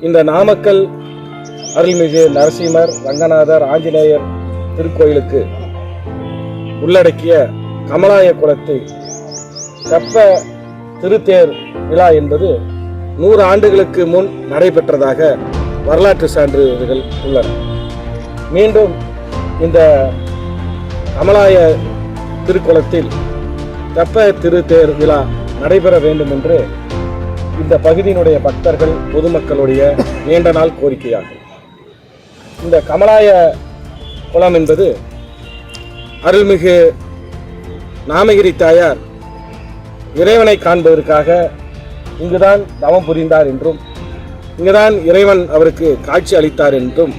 இந்த நாமக்கல் அருள்மிகு நரசிம்மர் ரங்கநாதர் ஆஞ்சநேயர் திருக்கோயிலுக்கு உள்ளடக்கிய கமலாய குலத்தை தெப்ப திருத்தேர் விழா என்பது நூறு ஆண்டுகளுக்கு முன் நடைபெற்றதாக வரலாற்று சான்றிதழ்கள் உள்ளன. மீண்டும் இந்த கமலாய திருக்குளத்தில் தெப்ப திருத்தேர் விழா நடைபெற வேண்டும் என்று இந்த பகுதியினுடைய பக்தர்கள் பொதுமக்களுடைய நீண்ட நாள் கோரிக்கையாகும். இந்த கமலாய குளம் என்பது அருள்மிகு நாமகிரி தாயார் இறைவனை காண்பதற்காக இங்குதான் தவம் புரிந்தார் என்றும் இங்குதான் இறைவன் அவருக்கு காட்சி அளித்தார் என்றும்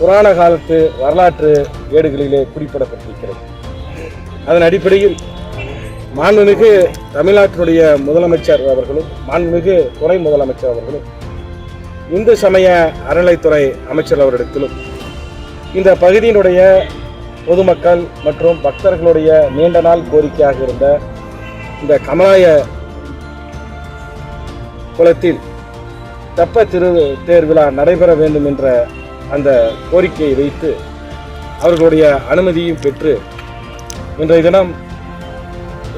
புராண காலத்து வரலாற்று ஏடுகளிலே குறிப்பிடப்பட்டிருக்கிறது. அதன் அடிப்படையில் மாண்புமிகு தமிழ்நாட்டினுடைய முதலமைச்சர் அவர்களும் மாண்புமிகு துணை முதலமைச்சர் அவர்களும் இந்து சமய அறநிலைத்துறை அமைச்சர் அவரிடத்திலும் இந்த பகுதியினுடைய பொதுமக்கள் மற்றும் பக்தர்களுடைய நீண்ட நாள் கோரிக்கையாக இருந்த இந்த கமலாய குளத்தில் தெப்ப திரு தேர் விழா நடைபெற வேண்டும் என்ற அந்த கோரிக்கையை வைத்து அவர்களுடைய அனுமதியும் பெற்று இன்றைய தினம்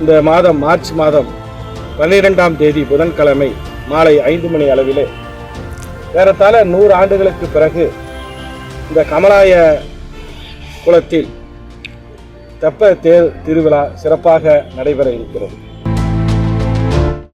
இந்த மாதம் மார்ச் மாதம் பன்னிரெண்டாம் தேதி புதன்கிழமை மாலை ஐந்து மணி அளவிலே. ஏறத்தாழ நூறு ஆண்டுகளுக்கு பிறகு இந்த கமலாய குளத்தில் தெப்ப தேர் திருவிழா சிறப்பாக நடைபெற இருக்கிறது.